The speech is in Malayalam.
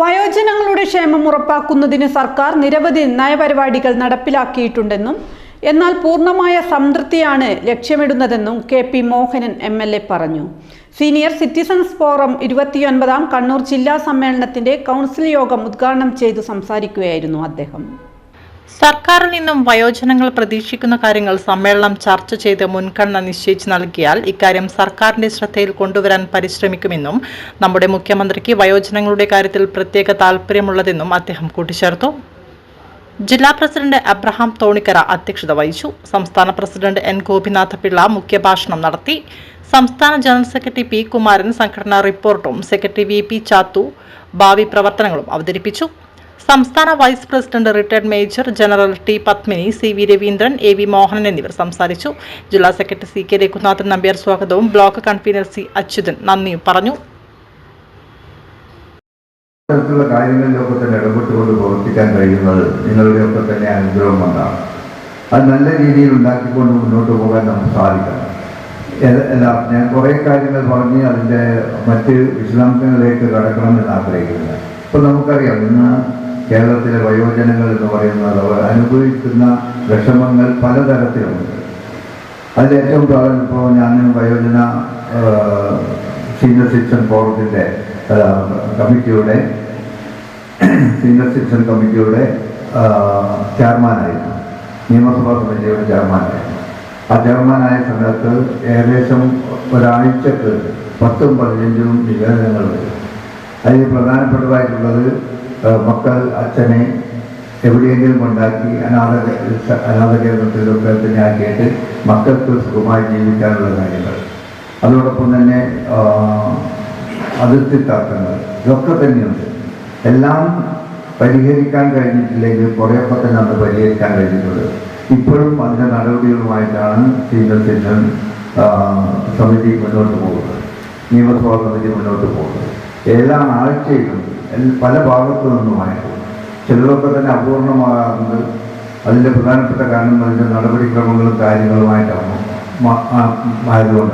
വയോജനങ്ങളുടെ ക്ഷേമം ഉറപ്പാക്കുന്നതിന് സർക്കാർ നിരവധി നയപരിപാടികൾ നടപ്പിലാക്കിയിട്ടുണ്ടെന്നും എന്നാൽ പൂർണമായ സംതൃപ്തിയാണ് ലക്ഷ്യമിടുന്നതെന്നും K P Mohanan M L A പറഞ്ഞു. സീനിയർ സിറ്റിസൺസ് ഫോറം ഇരുപത്തിയൊൻപതാം കണ്ണൂർ ജില്ലാ സമ്മേളനത്തിന്റെ കൗൺസിൽ യോഗം ഉദ്ഘാടനം ചെയ്തു സംസാരിക്കുകയായിരുന്നു അദ്ദേഹം. സർക്കാരിൽ നിന്നും വയോജനങ്ങൾ പ്രതീക്ഷിക്കുന്ന കാര്യങ്ങൾ സമ്മേളനം ചർച്ച ചെയ്ത് മുൻഗണന നിശ്ചയിച്ച് നൽകിയാൽ ഇക്കാര്യം സർക്കാരിന്റെ ശ്രദ്ധയിൽ കൊണ്ടുവരാൻ പരിശ്രമിക്കുമെന്നും നമ്മുടെ മുഖ്യമന്ത്രിക്ക് വയോജനങ്ങളുടെ കാര്യത്തിൽ പ്രത്യേക താൽപ്പര്യമുള്ളതെന്നും അദ്ദേഹം കൂട്ടിച്ചേർത്തു. ജില്ലാ പ്രസിഡന്റ് അബ്രഹാം തോണിക്കര അധ്യക്ഷത വഹിച്ചു. സംസ്ഥാന പ്രസിഡന്റ് എൻ ഗോപിനാഥ പിള്ള മുഖ്യഭാഷണം നടത്തി. സംസ്ഥാന ജനറൽ സെക്രട്ടറി പി കുമാരൻ സംഘടനാ റിപ്പോർട്ടും സെക്രട്ടറി വി പി ചാത്തു ഭാവി പ്രവർത്തനങ്ങളും അവതരിപ്പിച്ചു. സംസ്ഥാന vice president retired major general T Padmini C V Raveendran A V Mohanan എന്നിവർ സംസാരിച്ചു. ജില്ലാ secretary C K Raghunathan Nambiar സ്വാഗതവും. ബ്ലോക്ക് കൺവീനർ സി അച്യുതൻ നന്ദിയും പറഞ്ഞു. തരത്തിലുള്ള കാര്യങ്ങളിലൊക്കെ തന്നെ ഇടപെട്ടുകൊണ്ട് പ്രവർത്തിക്കാൻ കഴിയുന്നത് നിങ്ങളുടെയൊക്കെ തന്നെ അനുഗ്രഹം കൊണ്ടാണ്. അത് നല്ല രീതിയിൽ ഉണ്ടാക്കിക്കൊണ്ട് മുന്നോട്ട് പോകാൻ നമുക്ക് സാധിക്കണം. ഞാൻ കുറേ കാര്യങ്ങൾ പറഞ്ഞ് അതിന്റെ മറ്റ് വിശദാംശങ്ങളിലേക്ക് കടക്കണമെന്ന് ആഗ്രഹിക്കുന്നത് ഇപ്പം നമുക്കറിയാം ഇന്ന് കേരളത്തിലെ വയോജനങ്ങൾ എന്ന് പറയുന്നത് അവർ അനുഭവിക്കുന്ന വിഷമങ്ങൾ പലതരത്തിലുണ്ട്. അതിൽ ഏറ്റവും പ്രാധാന്യം ഇപ്പോൾ ഞാൻ വയോജന സീനിയർ സിറ്റിസൺ ഫോറത്തിന്റെ കമ്മിറ്റിയുടെ സീനിയർ സിറ്റിസൺ കമ്മിറ്റിയുടെ ചെയർമാനായിരുന്നു. നിയമസഭാ സമിതിയുടെ ചെയർമാനായിരുന്നു. ആ ചെയർമാനായ സമയത്ത് ഏകദേശം ഒരാഴ്ചക്ക് പത്തും പതിനഞ്ചും നിവേദനങ്ങൾ വരും. അതിൽ പ്രധാനപ്പെട്ടതായിട്ടുള്ളത് മക്കൾ അച്ഛനെ എവിടെയെങ്കിലും ഉണ്ടാക്കി അനാഥ അനാഥ കേന്ദ്രത്തിലൊക്കെ തന്നെ ആക്കിയിട്ട് മക്കൾക്ക് സുഖമായി ജീവിക്കാനുള്ള കാര്യങ്ങൾ. അതോടൊപ്പം തന്നെ അതിർത്തി തർക്കങ്ങൾ ഇതൊക്കെ തന്നെയുണ്ട്. എല്ലാം പരിഹരിക്കാൻ കഴിഞ്ഞിട്ടില്ലെങ്കിൽ കുറേയൊക്കെ തന്നെ അന്ന് പരിഹരിക്കാൻ കഴിഞ്ഞിട്ടുണ്ട്. ഇപ്പോഴും അതിന്റെ നടപടികളുമായിട്ടാണ് സീനിയർ സിറ്റിസൺ സമിതി മുന്നോട്ട് പോകുന്നത്. നിയമസഭാ സമിതി മുന്നോട്ട് പോകുന്നത്. എല്ലാ ആഴ്ചയിട്ടുണ്ട് പല ഭാഗത്തു നിന്നുമായി ചിലതൊക്കെ തന്നെ അപൂർണമാകാറുണ്ട് അതിന്റെ പ്രധാനപ്പെട്ട കാരണം അതിന്റെ നടപടിക്രമങ്ങളും കാര്യങ്ങളുമായിട്ടാണ് ആയതുകൊണ്ടാണ്.